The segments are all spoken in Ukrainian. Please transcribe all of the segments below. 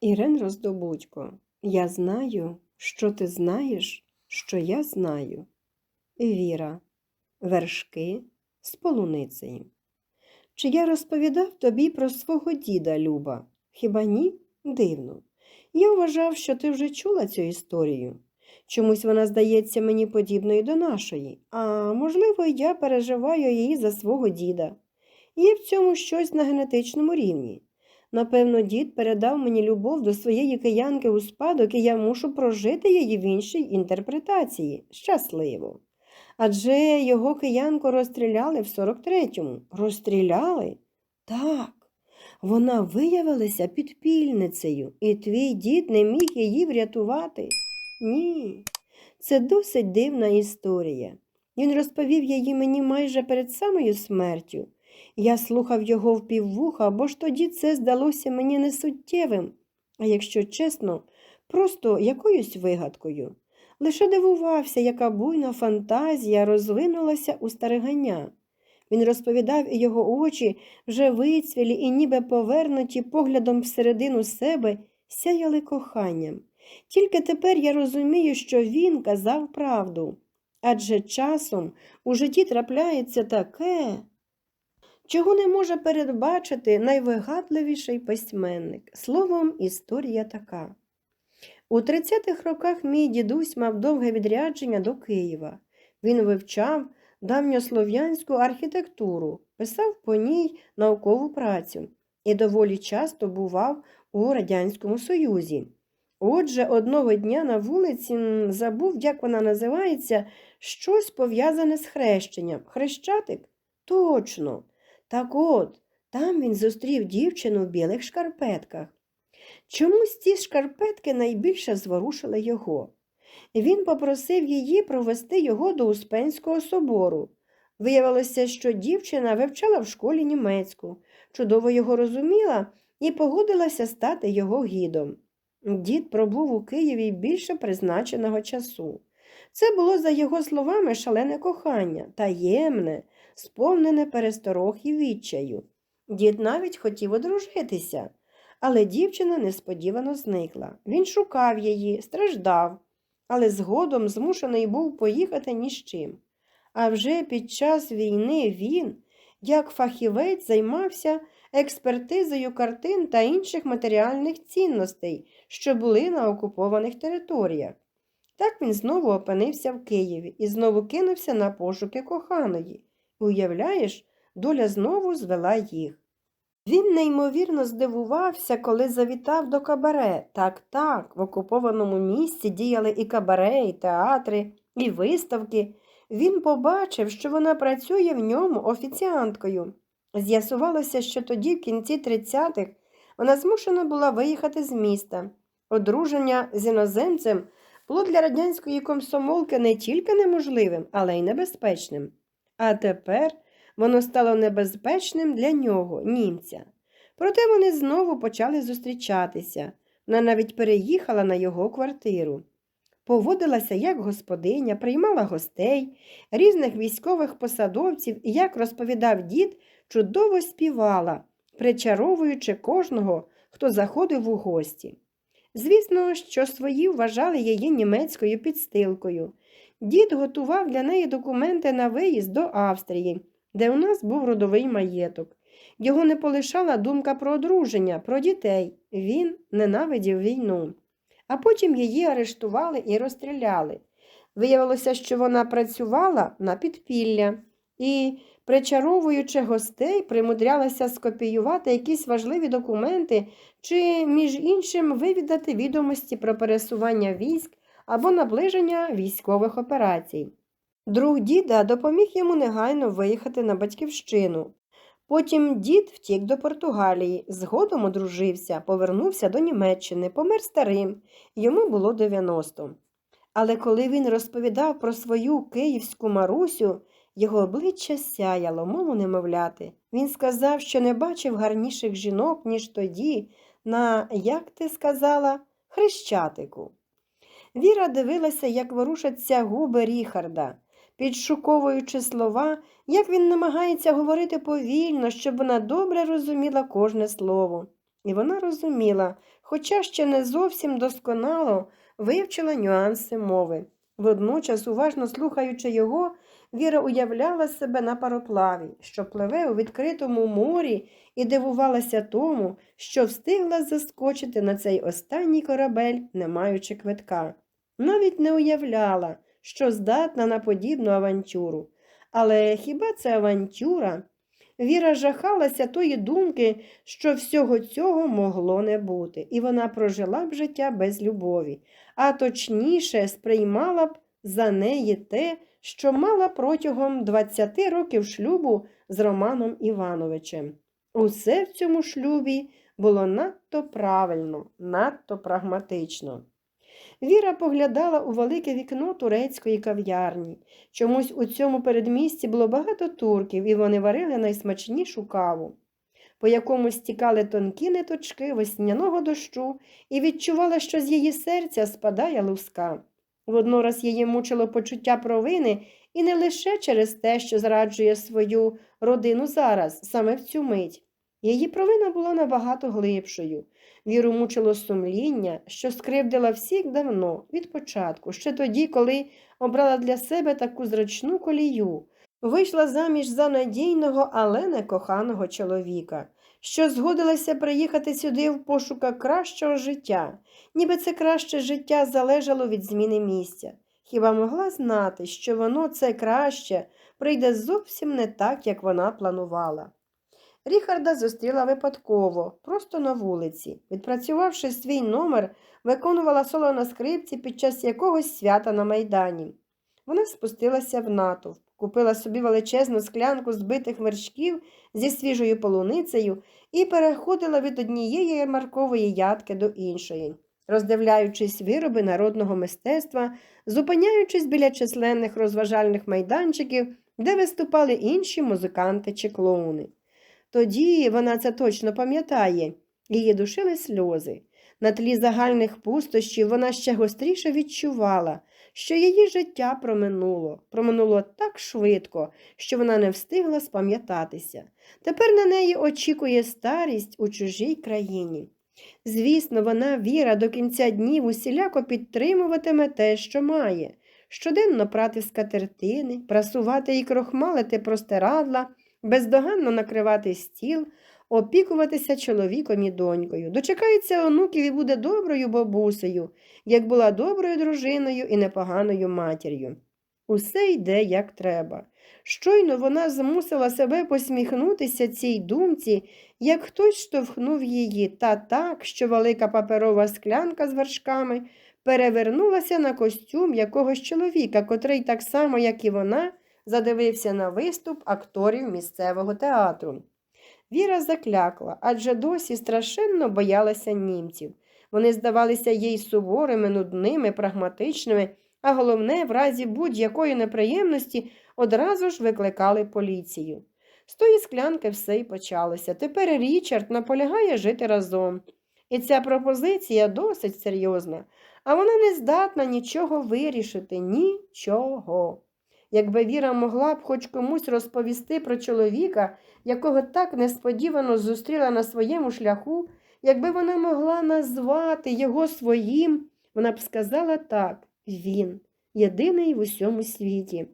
Ірен Роздобудько, я знаю, що ти знаєш, що я знаю. Віра, вершки з полуницею. Чи я розповідав тобі про свого діда, Люба? Хіба ні? Дивно. Я вважав, що ти вже чула цю історію. Чомусь вона здається мені подібною до нашої, а можливо, я переживаю її за свого діда. Є в цьому щось на генетичному рівні. Напевно, дід передав мені любов до своєї киянки у спадок, і я мушу прожити її в іншій інтерпретації. Щасливо. Адже його киянку розстріляли в 43-му. Розстріляли? Так. Вона виявилася підпільницею, і твій дід не міг її врятувати. Ні, це досить дивна історія. Він розповів її мені майже перед самою смертю. Я слухав його впіввуха, бо ж тоді це здалося мені несуттєвим, а якщо чесно, просто якоюсь вигадкою. Лише дивувався, яка буйна фантазія розвинулася у старигання. Він розповідав, і його очі, вже вицвілі і ніби повернуті поглядом всередину себе, сяяли коханням. Тільки тепер я розумію, що він казав правду. Адже часом у житті трапляється таке, чого не може передбачити найвигадливіший письменник. Словом, історія така. У 30-х роках мій дідусь мав довге відрядження до Києва. Він вивчав давньослов'янську архітектуру, писав по ній наукову працю і доволі часто бував у Радянському Союзі. Отже, одного дня на вулиці забув, як вона називається, щось пов'язане з хрещенням. Хрещатик? Точно. Так от, там він зустрів дівчину в білих шкарпетках. Чомусь ці шкарпетки найбільше зворушили його. Він попросив її провести його до Успенського собору. Виявилося, що дівчина вивчала в школі німецьку, чудово його розуміла і погодилася стати його гідом. Дід пробув у Києві більше призначеного часу. Це було, за його словами, шалене кохання, таємне, сповнене пересторог і відчаю. Дід навіть хотів одружитися, але дівчина несподівано зникла. Він шукав її, страждав, але згодом змушений був поїхати ні з чим. А вже під час війни він, як фахівець, займався експертизою картин та інших матеріальних цінностей, що були на окупованих територіях. Так він знову опинився в Києві і знову кинувся на пошуки коханої. Уявляєш, доля знову звела їх. Він неймовірно здивувався, коли завітав до кабаре. Так, так, в окупованому місці діяли і кабаре, і театри, і виставки. Він побачив, що вона працює в ньому офіціанткою. З'ясувалося, що тоді, в кінці 30-х, вона змушена була виїхати з міста. Одруження з іноземцем було для радянської комсомолки не тільки неможливим, але й небезпечним. А тепер воно стало небезпечним для нього, німця. Проте вони знову почали зустрічатися. Вона навіть переїхала на його квартиру. Поводилася як господиня, приймала гостей, різних військових посадовців і, як розповідав дід, чудово співала, причаровуючи кожного, хто заходив у гості. Звісно, що свої вважали її німецькою підстилкою. Дід готував для неї документи на виїзд до Австрії, де у нас був родовий маєток. Його не полишала думка про одруження, про дітей. Він ненавидів війну. А потім її арештували і розстріляли. Виявилося, що вона працювала на підпілля і, причаровуючи гостей, примудрялася скопіювати якісь важливі документи чи, між іншим, вивідати відомості про пересування військ або наближення військових операцій. Друг діда допоміг йому негайно виїхати на батьківщину. Потім дід втік до Португалії, згодом одружився, повернувся до Німеччини, помер старим, йому було 90. Але коли він розповідав про свою київську Марусю, його обличчя сяяло, мову немовляти. Він сказав, що не бачив гарніших жінок, ніж тоді, на, як ти сказала, хрещатику. Віра дивилася, як ворушаться губи Ріхарда, підшуковуючи слова, як він намагається говорити повільно, щоб вона добре розуміла кожне слово. І вона розуміла, хоча ще не зовсім досконало вивчила нюанси мови. Водночас, уважно слухаючи його, Віра уявляла себе на пароплаві, що пливе у відкритому морі, і дивувалася тому, що встигла заскочити на цей останній корабель, не маючи квитка. Навіть не уявляла, що здатна на подібну авантюру. Але хіба це авантюра? Віра жахалася тої думки, що всього цього могло не бути, і вона прожила б життя без любові, а точніше сприймала б за неї те, що мала протягом 20 років шлюбу з Романом Івановичем. Усе в цьому шлюбі було надто правильно, надто прагматично. Віра поглядала у велике вікно турецької кав'ярні. Чомусь у цьому передмісті було багато турків, і вони варили найсмачнішу каву. По якому стікали тонкі ниточки весняного дощу, і відчувала, що з її серця спадає луска. Воднораз її мучило почуття провини і не лише через те, що зраджує свою родину зараз, саме в цю мить. Її провина була набагато глибшою. Віру мучило сумління, що скривдила всіх давно, від початку, ще тоді, коли обрала для себе таку зручну колію, вийшла заміж за надійного, але не коханого чоловіка, що згодилася приїхати сюди в пошуках кращого життя, ніби це краще життя залежало від зміни місця. Хіба могла знати, що воно це краще прийде зовсім не так, як вона планувала. Ріхарда зустріла випадково, просто на вулиці. Відпрацювавши свій номер, виконувала соло на скрипці під час якогось свята на майдані. Вона спустилася в натовп, купила собі величезну склянку збитих вершків зі свіжою полуницею і переходила від однієї ярмаркової ядки до іншої, роздивляючись вироби народного мистецтва, зупиняючись біля численних розважальних майданчиків, де виступали інші музиканти чи клоуни. Тоді вона це точно пам'ятає, її душили сльози. На тлі загальних пустощів вона ще гостріше відчувала, що її життя проминуло, проминуло так швидко, що вона не встигла спам'ятатися. Тепер на неї очікує старість у чужій країні. Звісно, вона віра до кінця днів усіляко підтримуватиме те, що має, щоденно прати скатертини, прасувати і крохмалити простирадла, бездоганно накривати стіл, опікуватися чоловіком і донькою, дочекається онуків і буде доброю бабусею, як була доброю дружиною і непоганою матір'ю. Усе йде, як треба. Щойно вона змусила себе посміхнутися цій думці, як хтось штовхнув її, та так, що велика паперова склянка з вершками перевернулася на костюм якогось чоловіка, котрий, так само, як і вона, задивився на виступ акторів місцевого театру. Віра заклякла, адже досі страшенно боялася німців. Вони здавалися їй суворими, нудними, прагматичними, а головне, в разі будь-якої неприємності одразу ж викликали поліцію. З тої склянки все й почалося. Тепер Річард наполягає жити разом. І ця пропозиція досить серйозна, а вона не здатна нічого вирішити, нічого. Якби Віра могла б хоч комусь розповісти про чоловіка, якого так несподівано зустріла на своєму шляху, якби вона могла назвати його своїм, вона б сказала так він, єдиний в усьому світі.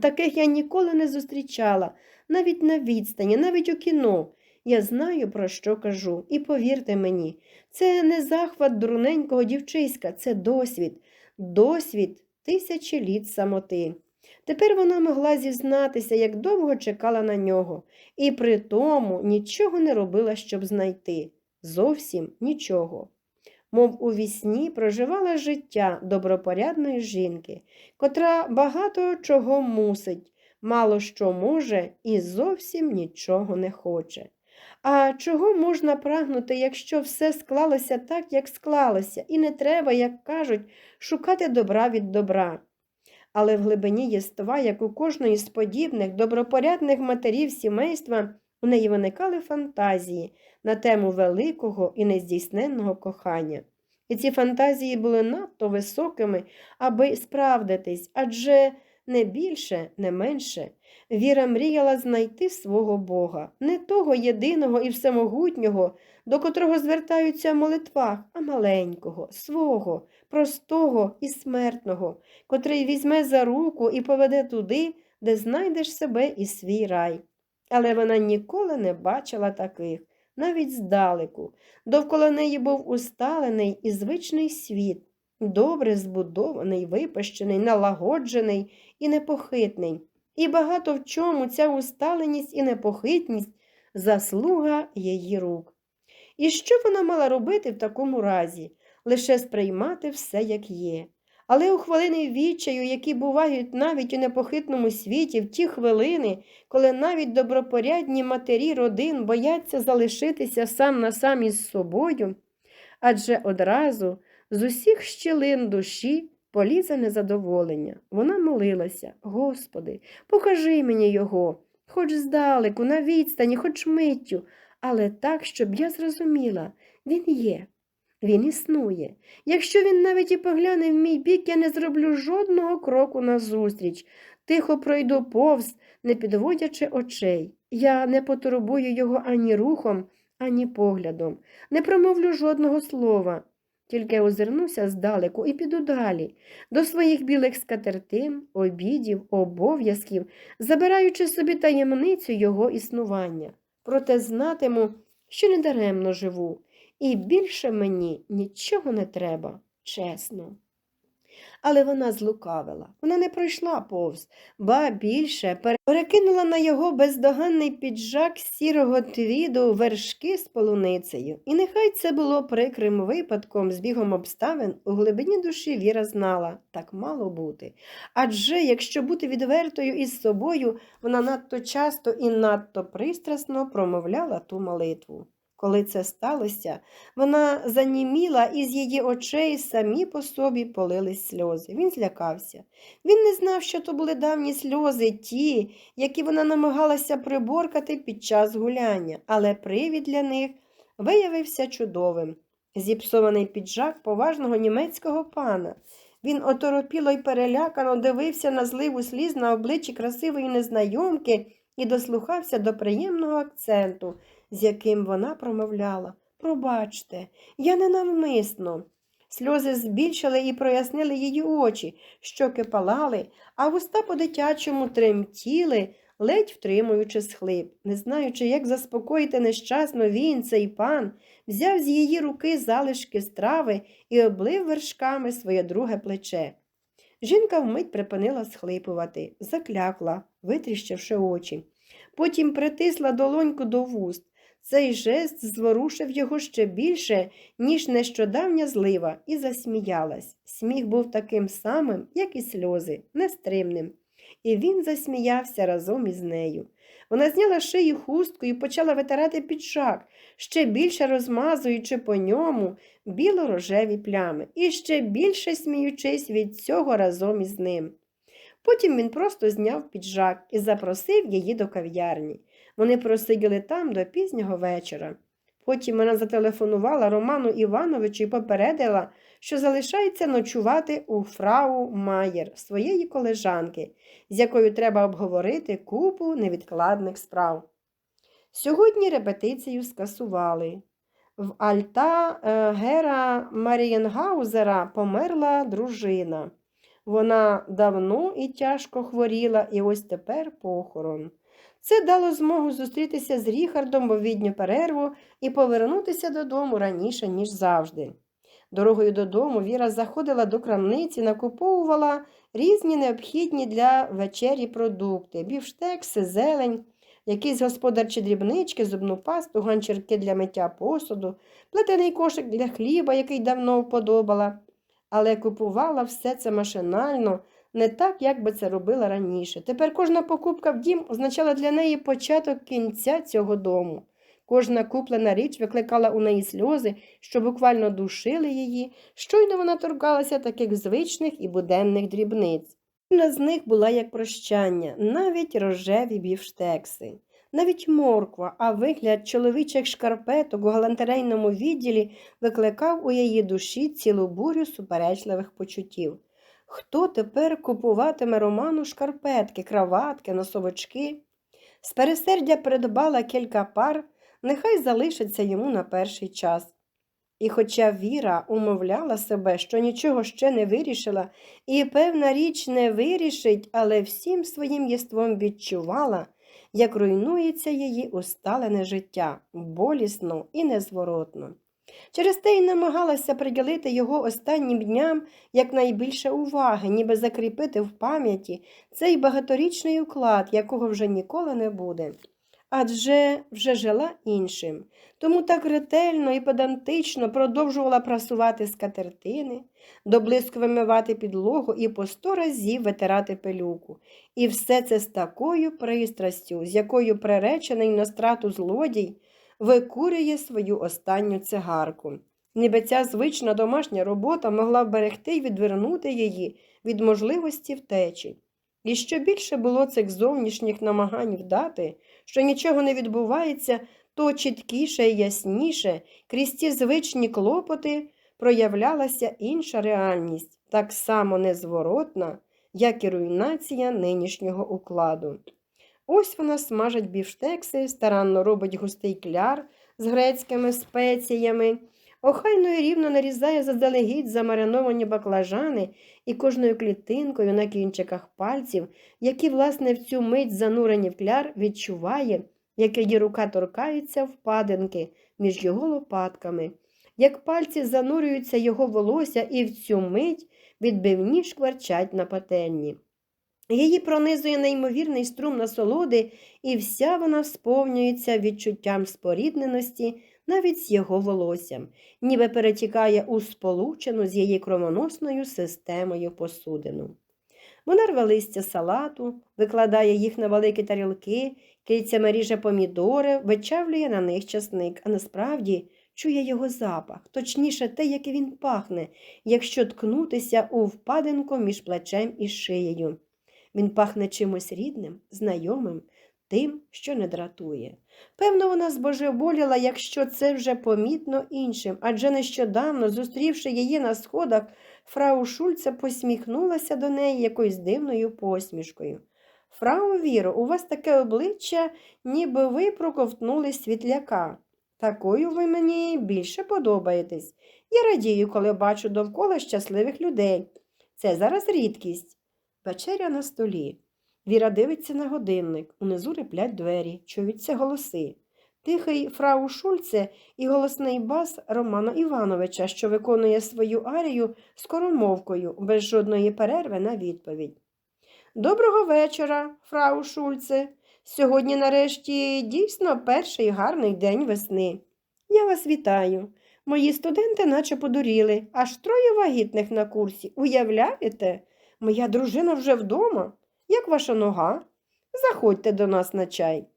Таких я ніколи не зустрічала, навіть на відстані, навіть у кіно. Я знаю, про що кажу, і повірте мені, це не захват дурненького дівчиська, це досвід, досвід тисячі літ самоти. Тепер вона могла зізнатися, як довго чекала на нього, і при тому нічого не робила, щоб знайти. Зовсім нічого. Мов у вісні проживала життя добропорядної жінки, котра багато чого мусить, мало що може і зовсім нічого не хоче. А чого можна прагнути, якщо все склалося так, як склалося, і не треба, як кажуть, шукати добра від добра? Але в глибині єства, як у кожної з подібних добропорядних матерів сімейства, у неї виникали фантазії на тему великого і нездійсненного кохання. І ці фантазії були надто високими, аби справдитись, адже не більше, не менше. Віра мріяла знайти свого Бога, не того єдиного і всемогутнього, до котрого звертаються в молитвах, а маленького, свого, простого і смертного, котрий візьме за руку і поведе туди, де знайдеш себе і свій рай. Але вона ніколи не бачила таких, навіть здалеку. Довкола неї був усталений і звичний світ, добре збудований, випащений, налагоджений і непохитний. І багато в чому ця усталеність і непохитність заслуга її рук. І що вона мала робити в такому разі? Лише сприймати все, як є. Але у хвилини відчаю, які бувають навіть у непохитному світі, в ті хвилини, коли навіть добропорядні матері родин бояться залишитися сам на сам із собою, адже одразу з усіх щілин душі полізе незадоволення. Вона молилася, Господи, покажи мені його, хоч здалеку, на відстані, хоч миттю, але так, щоб я зрозуміла, він є. Він існує. Якщо він навіть і погляне в мій бік, я не зроблю жодного кроку назустріч. Тихо пройду повз, не підводячи очей. Я не потурбую його ані рухом, ані поглядом, не промовлю жодного слова. Тільки озирнуся здалеку і піду далі, до своїх білих скатертин, обідів, обов'язків, забираючи собі таємницю його існування. Проте знатиму, що недаремно живу. І більше мені нічого не треба, чесно. Але вона злукавила, вона не пройшла повз, ба більше перекинула на його бездоганний піджак сірого твіду вершки з полуницею. І нехай це було прикрим випадком, збігом обставин, у глибині душі Віра знала, так мало бути. Адже якщо бути відвертою із собою, вона надто часто і надто пристрасно промовляла ту молитву. Коли це сталося, вона заніміла, і з її очей самі по собі полились сльози. Він злякався. Він не знав, що то були давні сльози, ті, які вона намагалася приборкати під час гуляння, але привід для них виявився чудовим. Зіпсований піджак поважного німецького пана. Він оторопіло й перелякано дивився на зливу сліз на обличчі красивої незнайомки і дослухався до приємного акценту з яким вона промовляла Пробачте, я ненавмисно. Сльози збільшили і прояснили її очі, щоки палали, а вуста по-дитячому тремтіли, ледь втримуючи схлип. Не знаючи, як заспокоїти нещасно, він, цей пан, взяв з її руки залишки страви і облив вершками своє друге плече. Жінка вмить припинила схлипувати, заклякла, витріщивши очі. Потім притисла долоньку до вуст. Цей жест зворушив його ще більше, ніж нещодавня злива, і засміялась. Сміх був таким самим, як і сльози, нестримним. І він засміявся разом із нею. Вона зняла шию хустку і почала витирати піджак, ще більше розмазуючи по ньому біло-рожеві плями, і ще більше сміючись від цього разом із ним. Потім він просто зняв піджак і запросив її до кав'ярні. Вони просиділи там до пізнього вечора. Потім вона зателефонувала Роману Івановичу і попередила, що залишається ночувати у фрау Майєр, своєї колежанки, з якою треба обговорити купу невідкладних справ. Сьогодні репетицію скасували. В Альта е, Гера Марієнгаузера померла дружина. Вона давно і тяжко хворіла, і ось тепер похорон. Це дало змогу зустрітися з Ріхардом в обідню перерву і повернутися додому раніше, ніж завжди. Дорогою додому Віра заходила до крамниці, накуповувала різні необхідні для вечері продукти бівштекси, зелень, якісь господарчі дрібнички, зубну пасту, ганчірки для миття посуду, плетений кошик для хліба, який давно вподобала. Але купувала все це машинально не так, як би це робила раніше. Тепер кожна покупка в дім означала для неї початок кінця цього дому. Кожна куплена річ викликала у неї сльози, що буквально душили її, щойно вона торкалася таких звичних і буденних дрібниць. Одна з них була як прощання, навіть рожеві бівштекси. Навіть морква, а вигляд чоловічих шкарпеток у галантерейному відділі викликав у її душі цілу бурю суперечливих почуттів. Хто тепер купуватиме роману шкарпетки, краватки, носовочки? З пересердя придбала кілька пар, нехай залишиться йому на перший час. І хоча Віра умовляла себе, що нічого ще не вирішила, і певна річ не вирішить, але всім своїм єством відчувала, як руйнується її усталене життя, болісно і незворотно. Через те й намагалася приділити його останнім дням якнайбільше уваги, ніби закріпити в пам'яті цей багаторічний уклад, якого вже ніколи не буде. Адже вже жила іншим, тому так ретельно і педантично продовжувала прасувати скатертини, доблиску вимивати підлогу і по сто разів витирати пилюку. І все це з такою пристрастю, з якою приречений на страту злодій викурює свою останню цигарку. Ніби ця звична домашня робота могла вберегти й відвернути її від можливості втечі. І що більше було цих зовнішніх намагань вдати, що нічого не відбувається, то чіткіше і ясніше, крізь ті звичні клопоти, проявлялася інша реальність, так само незворотна, як і руйнація нинішнього укладу. Ось вона смажить бівштекси, старанно робить густий кляр з грецькими спеціями, охайно і рівно нарізає заздалегідь замариновані баклажани і кожною клітинкою на кінчиках пальців, які, власне, в цю мить занурені в кляр, відчуває, як її рука торкається впадинки між його лопатками, як пальці занурюються його волосся і в цю мить відбивні шкварчать на пательні. Її пронизує неймовірний струм насолоди, і вся вона сповнюється відчуттям спорідненості навіть з його волоссям, ніби перетікає у сполучену з її кровоносною системою посудину. Вона рве листя салату, викладає їх на великі тарілки, кільцями ріже помідори, вичавлює на них часник, а насправді чує його запах, точніше те, як він пахне, якщо ткнутися у впадинку між плечем і шиєю. Він пахне чимось рідним, знайомим, тим, що не дратує. Певно, вона збожеволіла, якщо це вже помітно іншим, адже нещодавно, зустрівши її на сходах, фрау Шульце посміхнулася до неї якоюсь дивною посмішкою. Фрау Віро, у вас таке обличчя, ніби ви проковтнули світляка. Такою ви мені більше подобаєтесь. Я радію, коли бачу довкола щасливих людей. Це зараз рідкість. Вечеря на столі. Віра дивиться на годинник, унизу реплять двері, чуються голоси. Тихий фрау Шульце і голосний бас Романа Івановича, що виконує свою арію скоромовкою, без жодної перерви на відповідь. Доброго вечора, фрау Шульце. Сьогодні, нарешті, дійсно перший гарний день весни. Я вас вітаю. Мої студенти наче подуріли, аж троє вагітних на курсі. Уявляєте? Моя дружина вже вдома. Як ваша нога? Заходьте до нас на чай.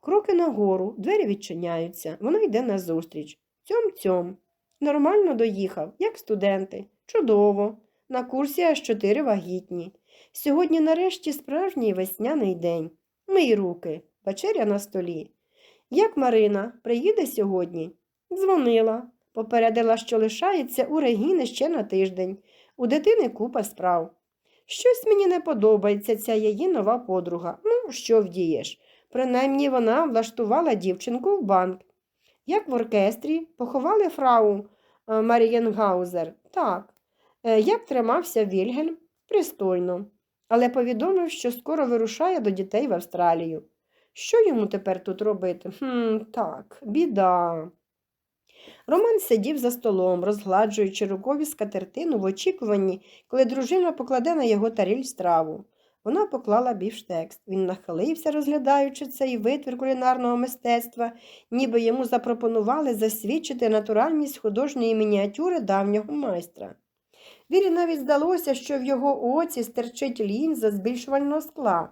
Кроки нагору, двері відчиняються, вона йде назустріч. Цьом-цьом. Нормально доїхав, як студенти. Чудово. На курсі аж чотири вагітні. Сьогодні, нарешті, справжній весняний день. Мий руки, вечеря на столі. Як Марина приїде сьогодні? Дзвонила. Попередила, що лишається у Регіни ще на тиждень. У дитини купа справ. Щось мені не подобається ця її нова подруга. Ну, що вдієш? Принаймні вона влаштувала дівчинку в банк. Як в оркестрі, поховали фрау е, Марієнгаузер. Так. Е, Як тримався Вільгельм? Пристойно. Але повідомив, що скоро вирушає до дітей в Австралію. Що йому тепер тут робити? Хм, Так, біда. Роман сидів за столом, розгладжуючи рукою скатертину в очікуванні, коли дружина покладе на його таріль страву. Вона поклала бівштекс. Він нахилився, розглядаючи цей витвір кулінарного мистецтва, ніби йому запропонували засвідчити натуральність художньої мініатюри давнього майстра. Вірі навіть здалося, що в його оці стерчить лінза збільшувального скла.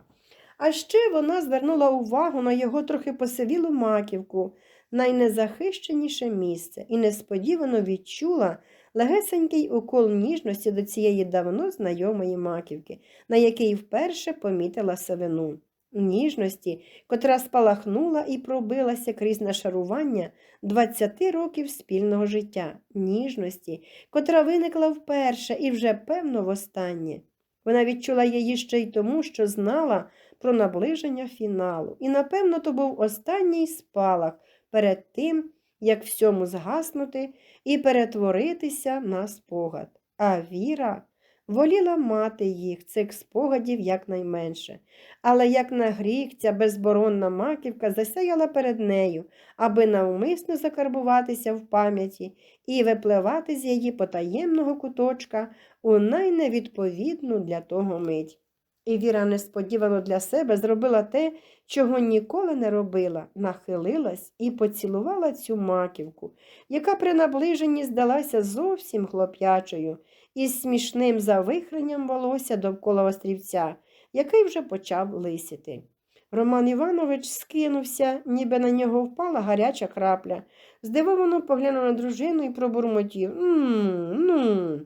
А ще вона звернула увагу на його трохи посивілу маківку, найнезахищеніше місце, і несподівано відчула легесенький укол ніжності до цієї давно знайомої маківки, на якій вперше помітила савину. Ніжності, котра спалахнула і пробилася крізь нашарування 20 років спільного життя, ніжності, котра виникла вперше і вже певно востаннє. Вона відчула її ще й тому, що знала про наближення фіналу, і, напевно, то був останній спалах перед тим, як всьому згаснути і перетворитися на спогад. А Віра воліла мати їх, цих спогадів якнайменше. Але як на гріх ця безборонна маківка засяяла перед нею, аби навмисно закарбуватися в пам'яті і випливати з її потаємного куточка у найневідповідну для того мить. І Віра несподівано для себе зробила те, чого ніколи не робила, нахилилась і поцілувала цю маківку, яка при наближенні здалася зовсім хлоп'ячою, із смішним завихренням волосся довкола острівця, який вже почав лисіти. Роман Іванович скинувся, ніби на нього впала гаряча крапля. Здивовано поглянув на дружину і пробурмотів. «М, Ну.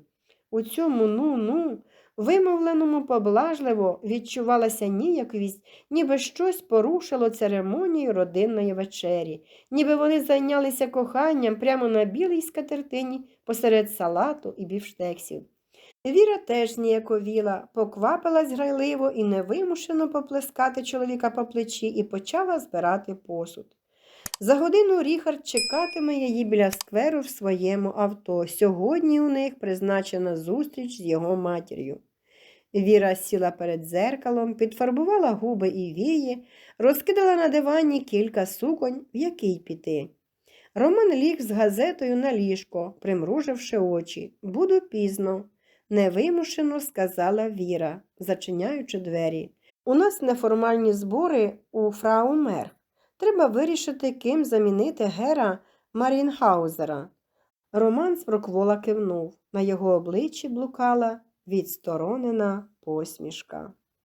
У цьому ну-ну, вимовленому поблажливо відчувалася ніяковість, ніби щось порушило церемонію родинної вечері, ніби вони зайнялися коханням прямо на білій скатертині посеред салату і бівштексів. Віра теж ніяковіла, поквапилась грайливо і невимушено поплескати чоловіка по плечі і почала збирати посуд. За годину Ріхард чекатиме її біля скверу в своєму авто. Сьогодні у них призначена зустріч з його матір'ю. Віра сіла перед дзеркалом, підфарбувала губи і вії, розкидала на дивані кілька суконь, в який піти. Роман ліг з газетою на ліжко, примруживши очі. Буду пізно, невимушено сказала Віра, зачиняючи двері. У нас неформальні збори у Фраумер. Треба вирішити, ким замінити Гера Марінгаузера. Роман спроквола кивнув. На його обличчі блукала відсторонена посмішка.